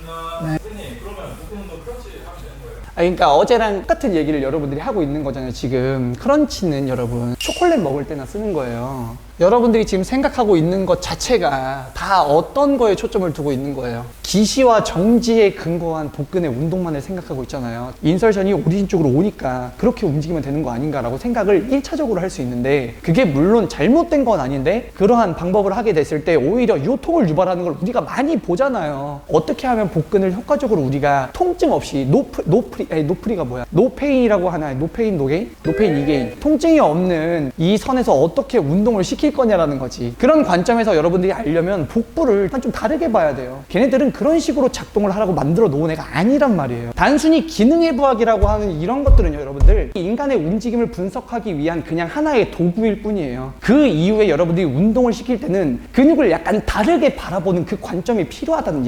고생하셨습니다. 선생님 그러면 복근 운동 크런치 하면 되는 거예요? 아, 그러니까 어제랑 똑같은 얘기를 여러분들이 하고 있는 거잖아요. 지금 크런치는 여러분 초콜릿 먹을 때나 쓰는 거예요. 여러분들이 지금 생각하고 있는 것 자체가 다 어떤 거에 초점을 두고 있는 거예요. 기시와 정지에 근거한 복근의 운동만을 생각하고 있잖아요. 인설션이 오리진 쪽으로 오니까 그렇게 움직이면 되는 거 아닌가라고 생각을 1차적으로 할 수 있는데 그게 물론 잘못된 건 아닌데 그러한 방법을 하게 됐을 때 오히려 요통을 유발하는 걸 우리가 많이 보잖아요. 어떻게 하면 복근을 효과적으로 우리가 통증 없이 노프, 노프리, 아니 노프리가 뭐야? 노페인이라고 하나요? 노페인, 노게인? 노페인, 이게인. 통증이 없는 이 선에서 어떻게 운동을 시킬 거냐라는 거지. 그런 관점에서 여러분들이 알려면 복부를 좀 다르게 봐야 돼요. 걔네들은 그런 식으로 작동을 하라고 만들어 놓은 애가 아니란 말이에요. 단순히 기능의 부학이라고 하는 이런 것들은요, 여러분들. 인간의 움직임을 분석하기 위한 그냥 하나의 도구일 뿐이에요. 그 이후에 여러분들이 운동을 시킬 때는 근육을 약간 다르게 바라보는 그 관점이 필요하다는 얘기예요.